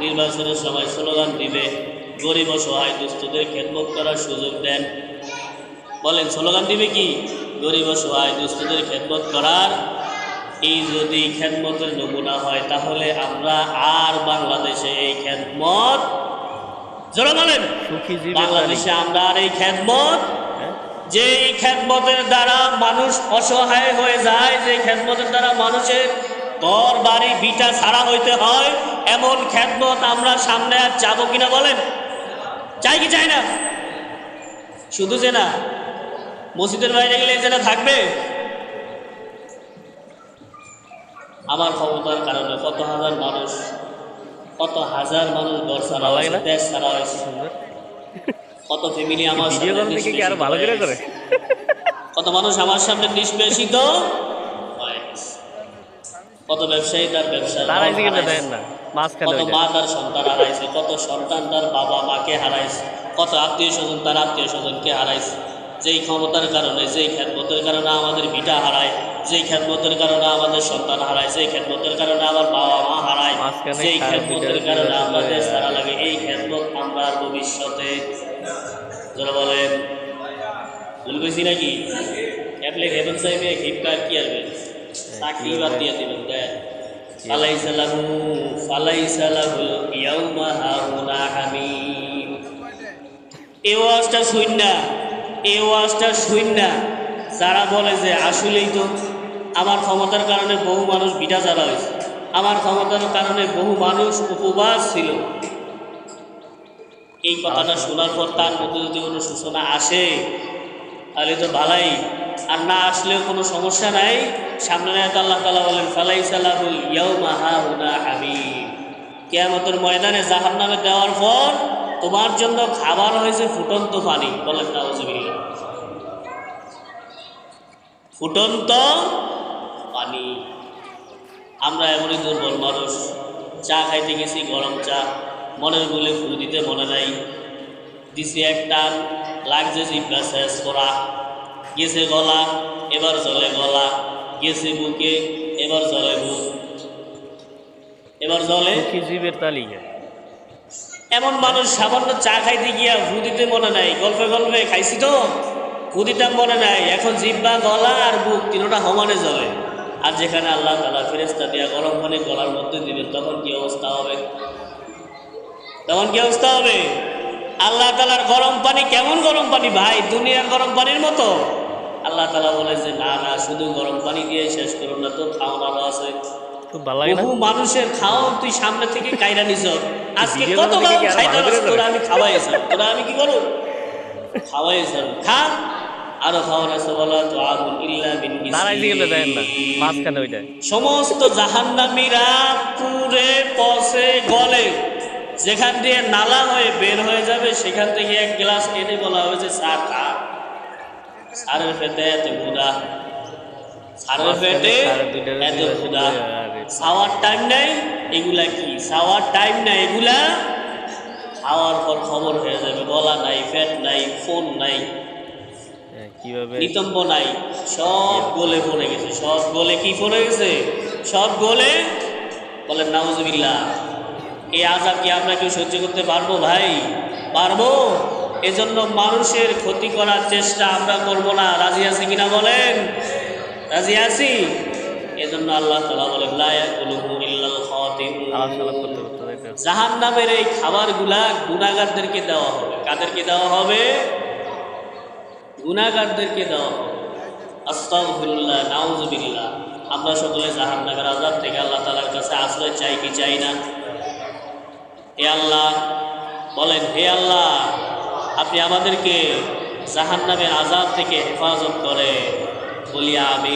নির্বাচনের সময় স্লোগান দিবে গরিব ও সহায় দুস্থদের খেদমত করার সুযোগ দেন। বলেন স্লোগান দিবে কি? গরিব ও সহায় দুস্থদের খেদমত করার। এই যদি খেদমতের নমুনা হয় তাহলে আমরা আর বাংলাদেশে এই খেদমত জোরে বলেন। বাংলাদেশে আমরা আর এই খেদমত হ্যাঁ? যে এই খেদমতের দ্বারা মানুষ অসহায় হয়ে যায় যে খেদমতের দ্বারা মানুষের ঘর বাড়ি ভিটা ছাড়া হইতে হয় এমন খেদমত আমরা সামনে আর যাব কিনা বলেন? চাই কি চাই না? শুধু যে না মসজিদের বাইরে গেলে যে না থাকবে? আমার ক্ষমতার কারণে কত হাজার মানুষ কত হাজার মানুষ ঘর হয়েছে? দেশ ছাড়া হয়েছে কত ফ্যামিলি আমার সামনে আরও ভালো করে করে। কত মানুষ আমার সামনে নিষ্পেষিত? হয়ে কত ব্যবসায়ী তার ব্যবসা। দেন না। কত মা তার সন্তান হারাইছে কত সন্তান তার বাবা মাকে হারাইছে কত আত্মীয় স্বজন তার আত্মীয় স্বজনকে হারাইছে। যেই ক্ষমতার কারণে যেই খ্যাতমতের কারণে আমাদের ভিটা হারায় যেই খ্যাতমতের কারণে আমাদের সন্তান হারায় যেই খ্যাতমতের কারণে আমার বাবা মা হারায় খারাপ খ্যাতমতের কারণে আমাদের সারা লাগে এই খ্যাতমত আমরা ভবিষ্যতে যারা বলেন। ভুল কইছি নাকি? অ্যাপ্লিক হেভেন সাহেবে ফ্লিপকার্ট কি আসবে? চাকরি বাদ দিয়ে দিবেন দেন। ফালাইসা লাহু ফালাইসা লাহুল ইয়াউমা হাউনা হামিম। এই ওয়াজটা শুন না এই ওয়াজটা শুন না। যারা বলে যে আসলেই তো আমার ক্ষমতার কারণে বহু মানুষ বিটা যারা হয়েছে। আমার ক্ষমতার কারণে বহু মানুষ উপবাস ছিল। এই কথাটা শোনার পর তার মধ্যে যদি কোনো সূচনা আসে তাহলে তো ভালাই। আর না আসলেও কোনো সমস্যা নাই। সামনে আল্লাহ তালা বলেন ফালাই সালাহুল ইয়াউমা হাহুনা হাবিব কেয়ামতের ময়দানে জাহান নামে দেওয়ার পর তোমার জন্য খাবার হয়েছে ফুটন্ত পানি। বলেন নাউজুবিল্লাহ। ফুটন্ত পানি। আমরা এমনই দুর্বল মানুষ, চা খাইতে গেছি, গরম চা। মনের বলে ফুল দিতে মনে নাই। দিছি এক টান, লাগছে জিব্বা শেষ করা। গেছে গলা, এবার জলে গলা। গেছে বুকে এবার জলে বুক এবার জলে জীবের তালিকা। এমন মানুষ সামান্য চা খাইতে গিয়া হুদিতে মনে নাই। গল্পে গল্পে খাইছি তো। দিতাম মনে নাই। এখন জিব্বা গলা আর বুক তিনোটা সমানে জ্বলে। আর যেখানে আল্লাহ তালা ফেরেস্তা দিয়া গরম পানি গলার মধ্যে দিবেন তখন কি অবস্থা হবে? তখন কি অবস্থা হবে? আল্লাহ তালার গরম পানি কেমন গরম পানি ভাই? দুনিয়ার গরম পানির মতো। আল্লাহ তালা বলে যে না না শুধু গরম পানি দিয়ে শেষ করুন না তো খাওয়ান আরও আছে। বহু মানুষের খাওয়া তুই সামনে থেকে কাইরা নিছ। আজকে কত করে তোরা আমি খাওয়াইছি তোরা আমি কি করো খাওয়াইছি খা আরও খাওয়ার আছে বলা তো আগুন ইল্লা বিন তারাই দিকে গিসলিন। দেন না মাঝখানে ওইটা। সমস্ত জাহান্নামীরা পুরে পচে গলে। যেখান দিয়ে নালা হয়ে বের হয়ে যাবে সেখান থেকে এক গ্লাস এনে বলা হয়েছে চা খা। সারের পেটে এত গুদা সারের পেটে এত গুদা খাওয়ার টাইম নাই এগুলা কি? খাওয়ার টাইম নাই এগুলা? খাওয়ার পর খবর হয়ে যাবে গলা নাই ফ্যাট নাই ফোন নাই হ্যাঁ, কীভাবে? নিতম্ব নাই সব গলে পড়ে গেছে সব গলে কি পড়ে গেছে? সব গলে বলেন নাউজুবিল্লাহ এই আজাব কি আমরা কেউ সহ্য করতে পারব ভাই? পারব। এজন্য মানুষের ক্ষতি করার চেষ্টা আমরা করব না। রাজি আছি কিনা বলেন? রাজি আছি? এজন্য আল্লাহ তালা বলেন। জাহান নামের এই খাবারগুলা গুণাগারদেরকে দেওয়া হবে। কাদেরকে দেওয়া হবে? গুণাগারদেরকে দেওয়া হবে। নাউজুবিল্লাহ। আমরা সকলে জাহান নামের আজাব থেকে আল্লাহ তালার কাছে আশ্রয় চাই কি চাই না? হে আল্লাহ বলেন হে আল্লাহ আপনি আমাদেরকে জাহান আজাদ থেকে হেফাজত করে। বলিয়া আমি